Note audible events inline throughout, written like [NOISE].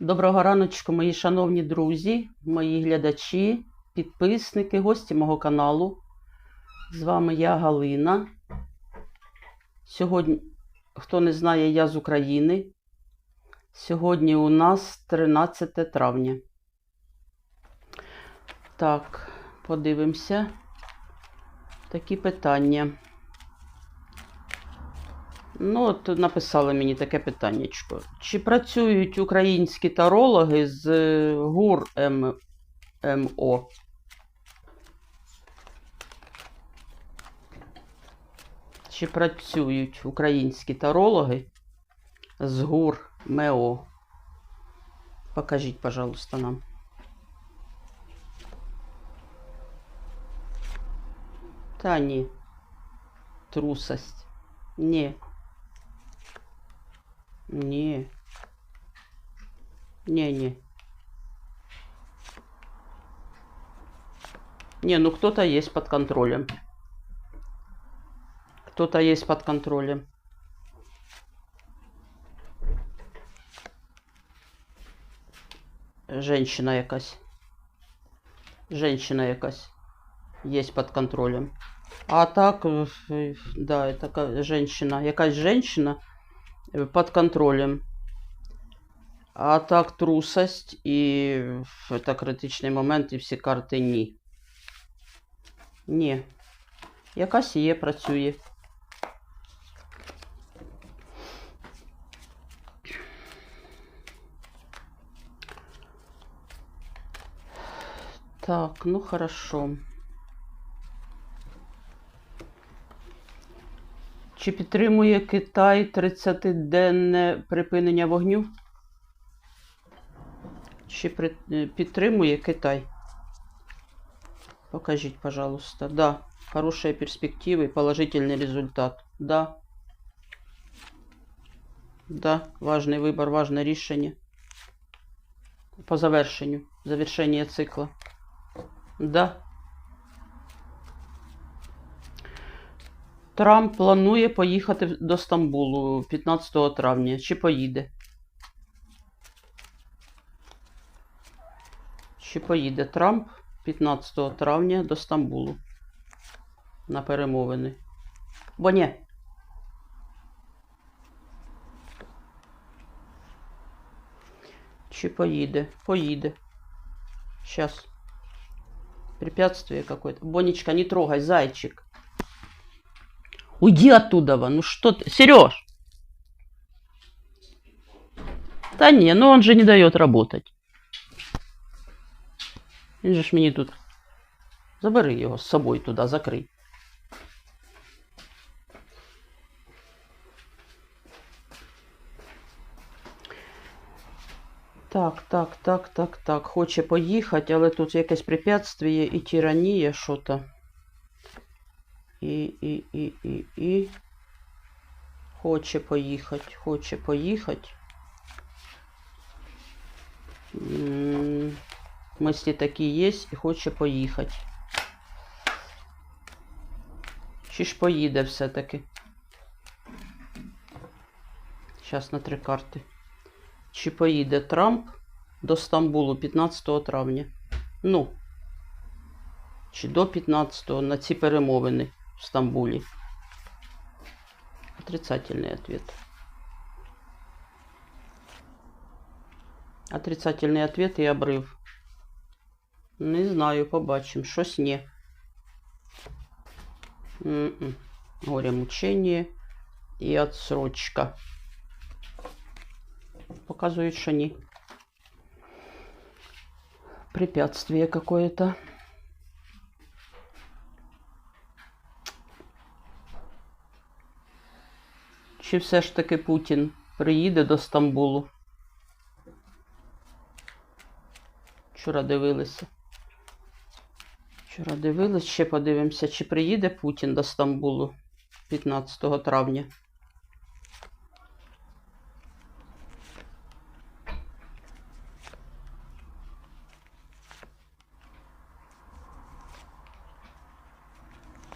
Доброго раночку, мої шановні друзі, мої глядачі, підписники, гості мого каналу. З вами я Галина. Сьогодні, хто не знає, я з України. Сьогодні у нас 13 травня. Так, подивимося. Такі питання. Ну, от написали мені таке питаннячко. Чи працюють українські тарологи з е, ГУР МО? Чи працюють українські тарологи з ГУР МО? Покажіть, пожалуйста, нам. Та ні. Трусость. Ні. Не. Не-не. Не, ну кто-то есть под контролем. Кто-то есть под контролем. Женщина якась. Женщина якась. Есть под контролем. А так, э, да, это женщина. Якась женщина под контролем. А так трусость і це критичний момент, і всі карти ні. Ні. Якась є, працює. Так, ну хорошо. Чи підтримує Китай 30-денне припинення вогню? Чи при- е, підтримує Китай? Покажіть, пожалуйста. Да, хорошие перспективы, положительный результат. Да. Да, важный выбор, важное решение. По завершенню, завершение цикла. Да. Трамп планує поїхати до Стамбулу 15 травня. Чи поїде? Чи поїде Трамп 15 травня до Стамбулу на перемовини? Бо ні. Чи поїде? Поїде. Сейчас. Препятствие какое-то. Бонечка, не трогай, зайчик. Уйди оттуда, вон. ну что ты, Сереж! Да не, ну он же не дает работать. Він же ж мені тут. Забери його з собою туди, закрий. Так, так, так, так, так. Хоче поїхати, але тут якесь препятствие і тиранія, що-то. І, і, і, і, і. Хоче поїхати, хоче поїхати. М, Мысли такі є і хоче поїхати. Чи ж поїде все-таки? Зараз на три карти. Чи поїде Трамп до Стамбулу 15 травня? Ну. Чи до 15 на ці перемовини в Стамбулі? Отрицательный ответ. Отрицательный ответ і обрив. Не знаю, побачимо. Щось ні. М-м. Горе мучення і отсрочка. Показують, що ні. Препятствие какое-то. Чи все ж таки Путін приїде до Стамбулу? Вчора дивилися. Вчора дивились, ще подивимося, чи приїде Путін до Стамбулу 15 травня.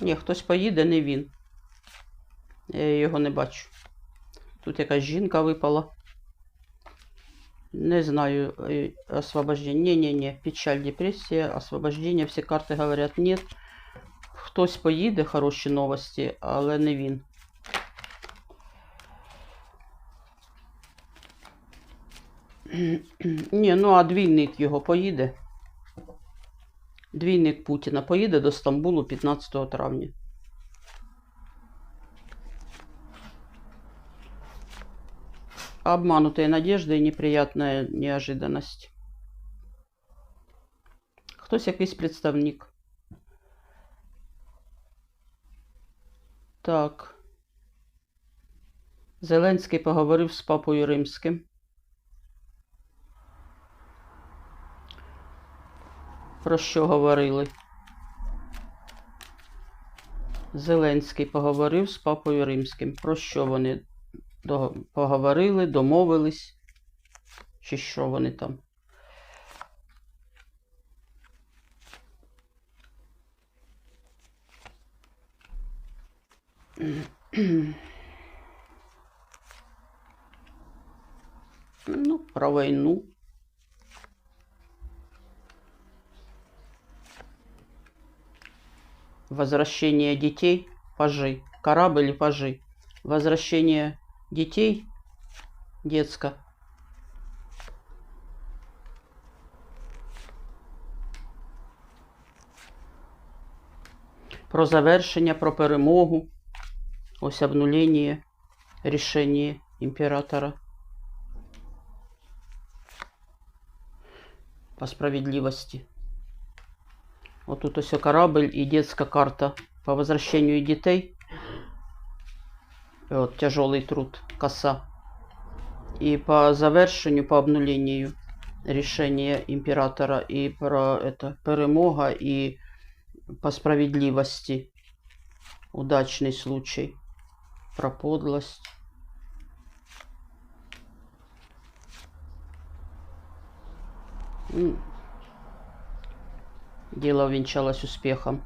Ні, хтось поїде, не він. Я його не бачу. Тут якась жінка випала. Не знаю, э, освобождение. Не-не-не, печаль, депресія, освобождення, всі карти говорять нет. Хтось поїде, хороші новості, але не він. [CLEARS THROAT] Ні, ну а двійник його поїде. Двійник Путіна поїде до Стамбулу 15 травня. Обманутые надежды и неприятная неожиданность. Хтось якийсь представник. Так. Зеленський поговорив з папою римським. Про що говорили? Зеленський поговорив з папою римським. Про що вони поговорили, домовились? Чи що вони там? Ну, про войну. Возвращение детей, пажи. Корабль пажи. Возвращение детей, детско. Про завершення, про перемогу. Ось обнуление рішення імператора. По справедливости. Вот тут ось корабль и детская карта по возвращению детей. Вот тяжелый труд, коса. И по завершению, по обнулению решения императора и про это перемога и по справедливости удачный случай. Про подлость. Дело увенчалось успехом.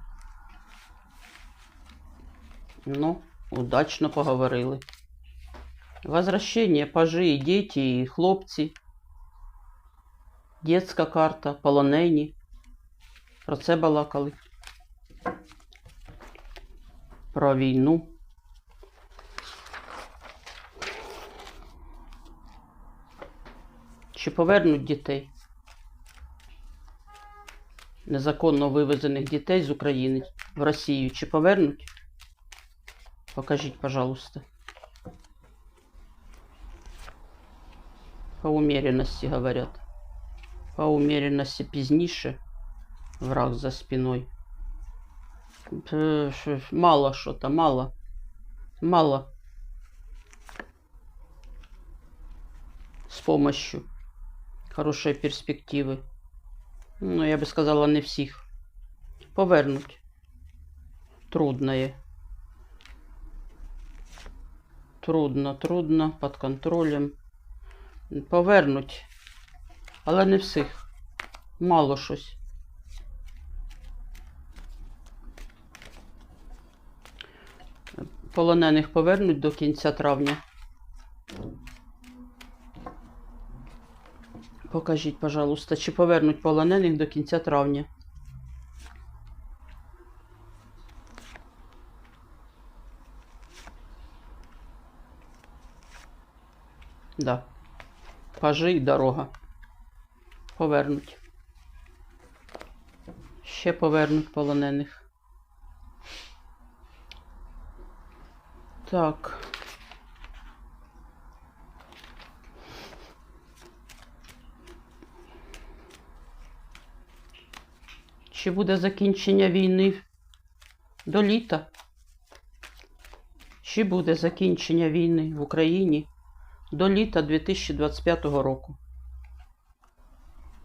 Ну, удачно поговорили. Возвращение, пажи і діти, і хлопці. Детська карта, полонені. Про це балакали. Про війну. Чи повернуть дітей? Незаконно вивезених дітей з України в Росію. Чи повернуть? Покажіть, пожалуйста. По умеренности говорят. По умеренности пізніше. Враг за спиной. П- ш- Мало что-то, мало. Мало. С помощью хорошей перспективы. Ну, я бы сказала, не всіх. Повернуть. Трудное. Трудно, трудно, під контролем. Повернуть. Але не всіх. Мало щось. Полонених повернуть до кінця травня. Покажіть, пожалуйста, чи повернуть полонених до кінця травня. Да. Пажи і дорога. Повернуть. Ще повернуть полонених. Так. Чи буде закінчення війни до літа? Чи буде закінчення війни в Україні до літа 2025 року?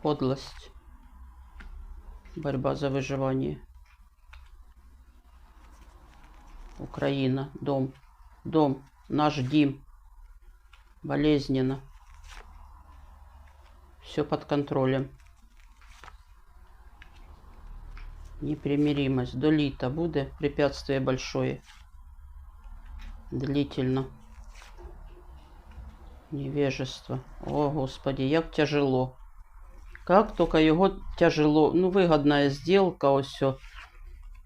Подлость. Борьба за выживание. Украина. Дом. Дом. Наш Дим. Болезненно. Все под контролем. Непримиримость. До літа буде препятствие большое. Длительно. Невежество. О, Господи, як тяжело. Как только його тяжело. Ну, выгодная сделка, все.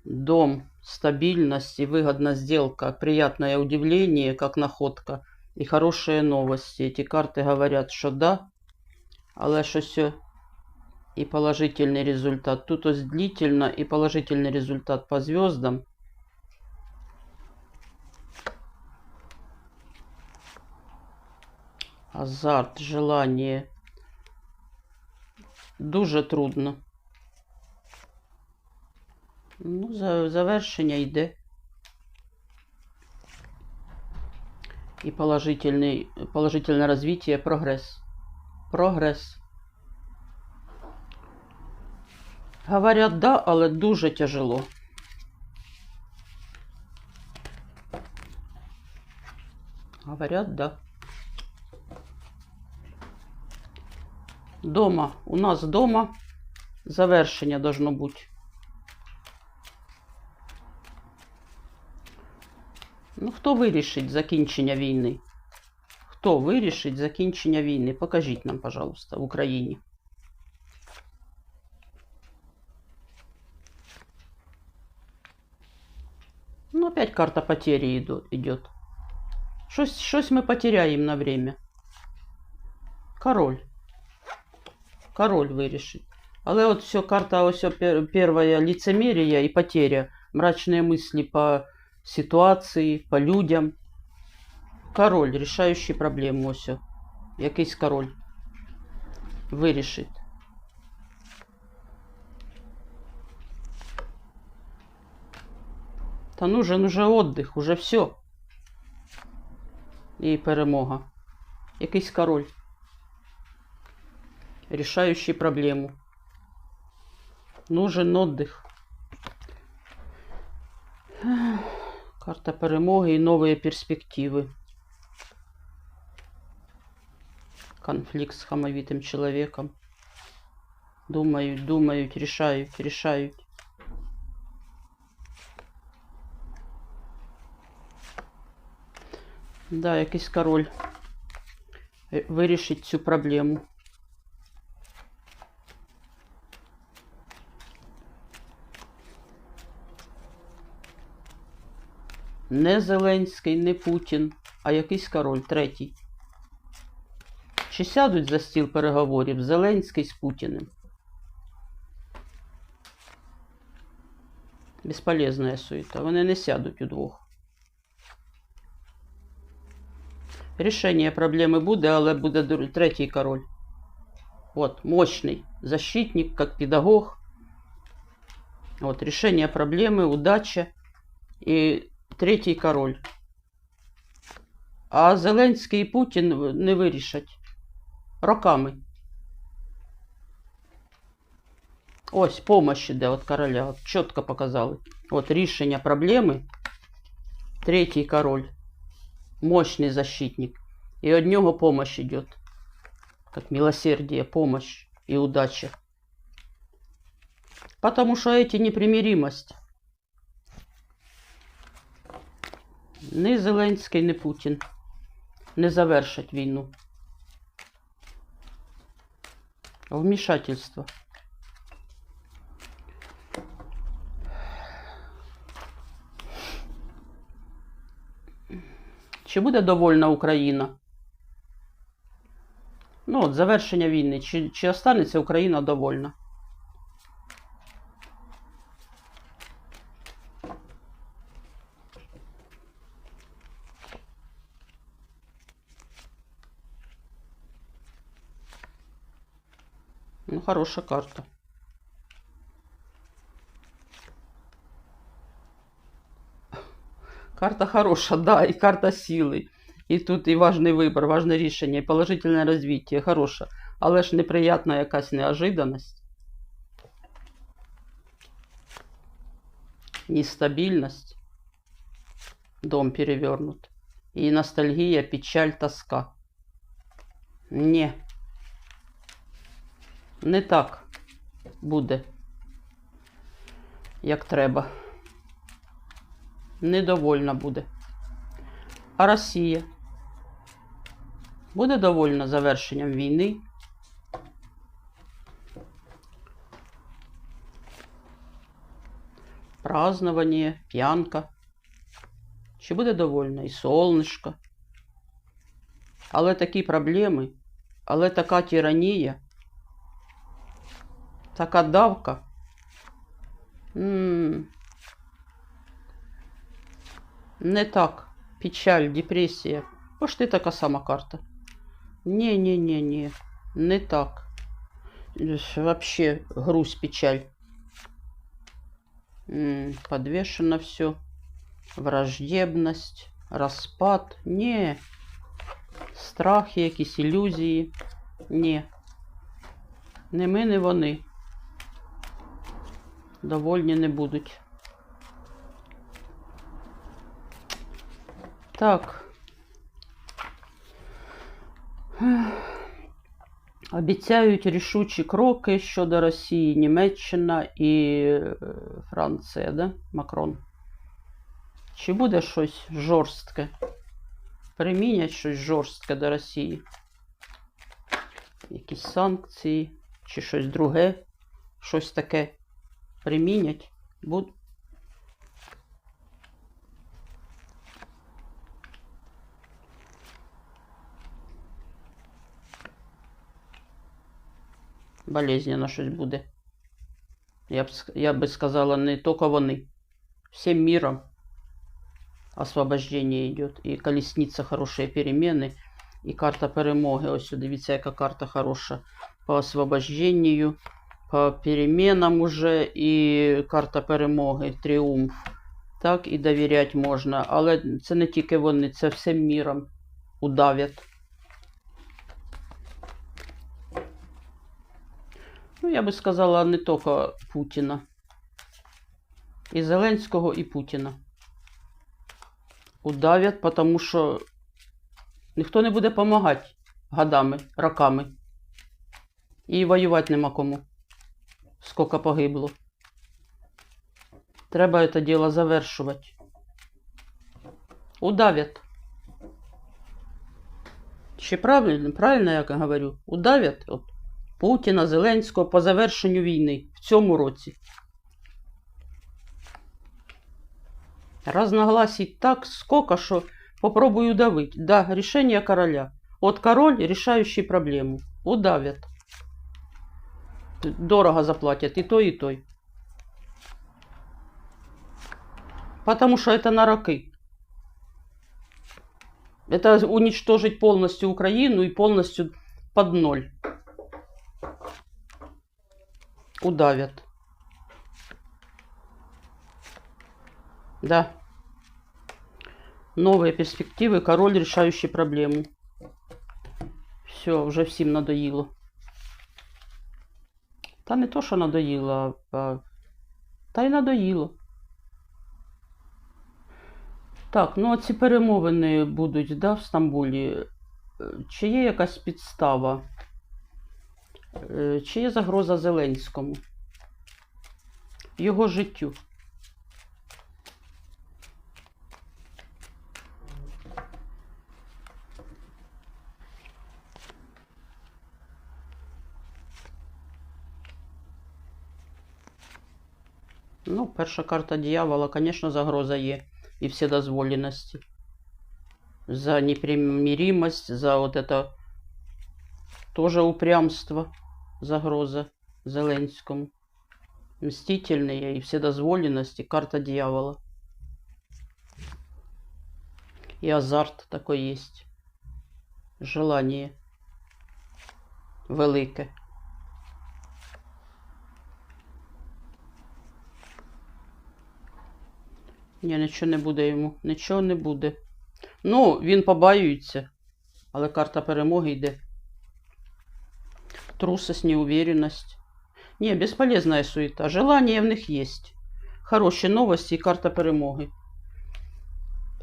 Дом, стабильность и выгодная сделка. Приятное удивление, как находка. И хорошие новости. Эти карты говорят, що да, але що все и положительный результат. Тут ось длительно и положительный результат по звездам. Азарт, желание. Дуже трудно. Ну, завершення йде. І положительний, положительне развитие, прогресс. Прогресс. Говорят, да, але дуже тяжело. Говорят, да. Дома. У нас дома завершення должно бути. Ну, хто вирішить закінчення війни? Хто вирішить закінчення війни? Покажіть нам, пожалуйста, в Україні. Ну, опять карта потери иду- идет. Щось, щось ми потеряємо на время. Король. Король вирішить. Але от все, карта ось о, пер, первая лицемерие и потеря. Мрачные мысли по ситуации, по людям. Король, рішаючий проблему ось. о. Якийсь король. Вирішить. Та нужен уже отдих, уже все. І перемога. Якийсь король. Рішаючий проблему. Нужен отдих. Карта перемоги і нові перспективи. Конфликт с хамовитым человеком. Думають, думають, рішають, рішають. Да, якийсь король е, вирішить цю проблему. Не Зеленський, не Путін, а якийсь король третій. Чи сядуть за стіл переговорів Зеленський з Путіним? Безполезна суета. Вони не сядуть удвох. Рішення проблеми буде, але буде третій король. От, мощний защитник, як педагог. От, рішення проблеми, удача і третій король. А Зеленський і Путін не вирішать. Роками. Ось помощь іде від короля. От чітко показали. От рішення проблеми. Третій король. Мощный защитник. И от него помощь идет. Как милосердие, помощь и удача. Потому что эти непримиримость. Ни Зеленський, ни Путін не завершать війну. Вмішательство. Чи буде довольна Україна? Ну, от завершення війни. Чи, чи останеться Україна довольна? Ну, хорошая карта. Карта хорошая, да, и карта силы. І тут і важний вибір, важне рішення, і положительне розвиття, хороше. Але ж неприятна якась неожиданность. Нестабильность. Дом перевернут. І ностальгія, печаль, тоска. Ні. Не так буде, як треба. Недовольна буде. А Росія? Буде довольна завершенням війни. Празднование, п'янка. Чи буде довольна і солнышко. Але такі проблеми, але така тиранія, така давка. М Не так. Печаль, депресія. Пошти така сама карта. Не-не-не-не. Не так. Вообще грусть, печаль. М, Подвешено все. Враждебность, распад. Не. Страхи, якісь ілюзії. Ні. Не ми, не вони. Довольні не будуть. Так. Обіцяють рішучі кроки щодо Росії, Німеччина і е, Франція, да? Макрон. Чи буде щось жорстке? Примінять щось жорстке до Росії? Якісь санкції, чи щось друге, щось таке примінять? Буд... болезненно щось буде. Я б, ск- я би сказала, не тільки вони. Всем миром освобождение идет. І колесниця хороші перемены. І карта перемоги. Ось дивіться, яка карта хороша. По освобождению, по переменам уже. І карта перемоги, тріумф. Так і довіряти можна. Але це не тільки вони, це всім міром удавять. Ну, я би сказала, не тільки Путіна. І Зеленського, і Путіна. Удавять, тому що ніхто не буде допомагати годами, роками. І воювати нема кому. Скільки погибло. Треба це діло завершувати. Удавят. Ще правильно, правильно я говорю? Удавят от Путіна, Зеленського по завершенню війни в цьому році. Разногласий так сколько, що попробую давить. Да, рішення короля. От король, рішаючий проблему. Удавят. Дорого заплатять и той, и той. Потому что это на роки. Это уничтожить полностью Украину и полностью под ноль. Удавят. Да. Новые перспективы, король, решающий проблему. Все, вже всім надоїло. Та не то, що надоїло, а та й надоїло. Так, ну а ці перемовини будуть, да, в Стамбулі. Е, Чи є якась підстава? Е, Чи є загроза Зеленському? Його життю? перша карта дьявола, звісно, загроза є. І вседозволеності. За непримиримость, за вот это тоже упрямство, загроза Зеленському. Мстительные и вседозволенности, карта дьявола. И азарт такой есть. Желание велике. Ні, нічого не буде йому. Нічого не буде. Ну, він побаюється, але карта перемоги йде. Трусость, неуверенность. Не, бесполезная суета. Желание в них есть. Хорошие новости и карта перемоги.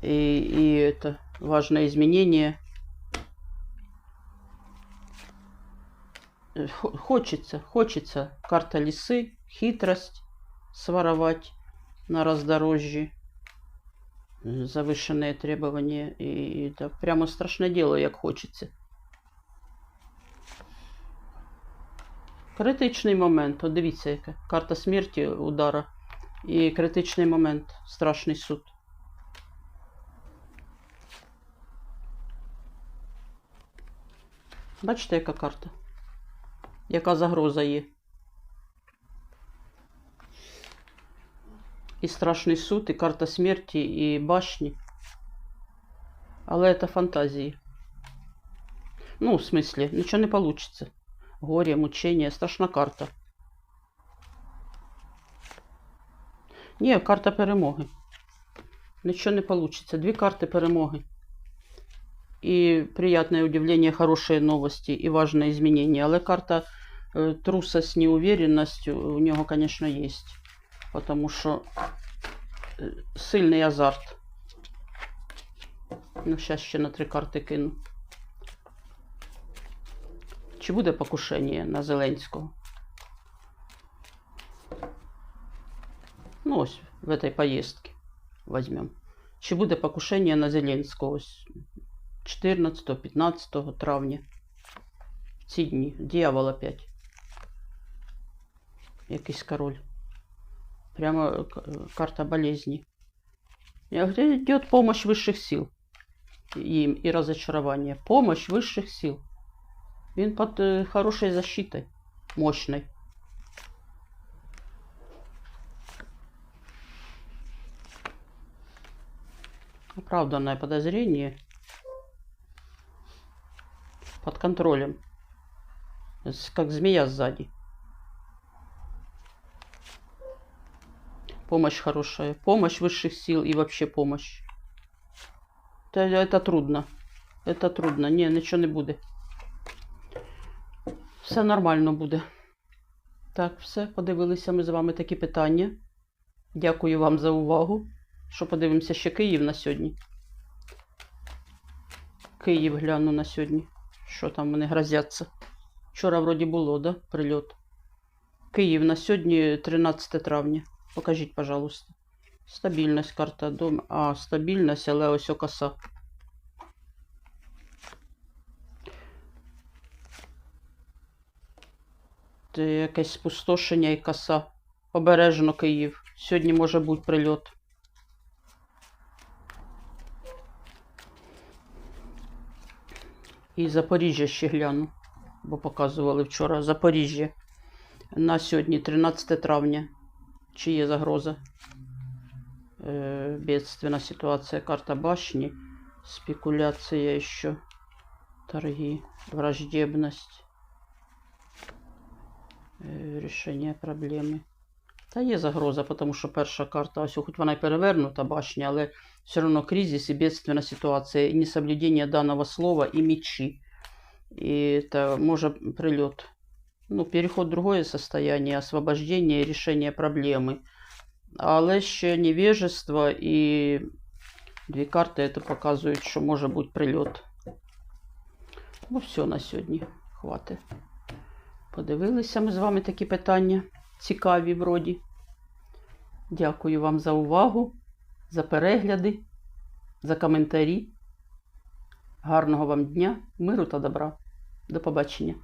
И, и это важное изменение. Э, хо- Хочется, хочется. Карта лисы, хитрость своровать на раздорожье. завышенные требования. И это прямо страшне діло, як хочеться. Критичний момент. О, дивіться, яке. Карта смерті удара. І критичний момент. Страшний суд. Бачите, яка карта? Яка загроза є? І страшний суд, і карта смерті, і башні. Але це фантазії. Ну, в смысле, нічого не получится. Горе, мучение, страшна карта. Ні, карта перемоги. Нічого не получится. Дві карти перемоги. И приятное удивление, хорошие новости и важные изменения. Але карта э, трусость, неуверенность у нього, конечно, есть. Потому що э, сильний азарт. Ну, зараз ще на три карти кину. Чи буде покушення на Зеленського? Ну, ось в этой поездке возьмем. Чи буде покушення на Зеленського ось 14-15 травня? В ці дні. Дьявол опять. Якийсь король. Прямо э, карта болезни. Я идет помощь высших сил им и разочарование. Помощь высших сил. Він под э, хорошей защитой. Мощной. Оправданное подозрение. Под контролем. Как змея сзади. Помощь хорошая. Помощь высших сил и вообще помощь. Это, это трудно. Это трудно. Ні, нічого не буде. Все нормально буде. Так, все, подивилися ми з вами такі питання. Дякую вам за увагу. Що подивимося ще Київ на сьогодні. Київ гляну на сьогодні. Що там вони грозяться. Вчора вроді було, да? Прильот. Київ на сьогодні 13 травня. Покажіть, пожалуйста. Стабільність карта дому. А, стабільність, але ось коса. Це якесь спустошення і коса. Обережно Київ. Сьогодні може бути прильот. І Запоріжжя ще гляну, бо показували вчора Запоріжжя. На сьогодні 13 травня. Чи є загроза? Э, бедственная ситуация. Карта башни. Спекуляция еще. Торги. Враждебность. Е, Рішення проблеми. Та є загроза, тому що перша карта, ось хоч вона й перевернута башня, але все одно кризис і бедственна ситуація, і несоблюдення даного слова, і мечі. І це може прильот. Ну, переход в другое состояние, освобождение, решение проблеми. Але ще невежество і дві карти це показують, що може бути прильот. Ну, все на сьогодні. Хватить. Подивилися ми з вами такі питання. Цікаві вроді. Дякую вам за увагу, за перегляди, за коментарі. Гарного вам дня, миру та добра. До побачення.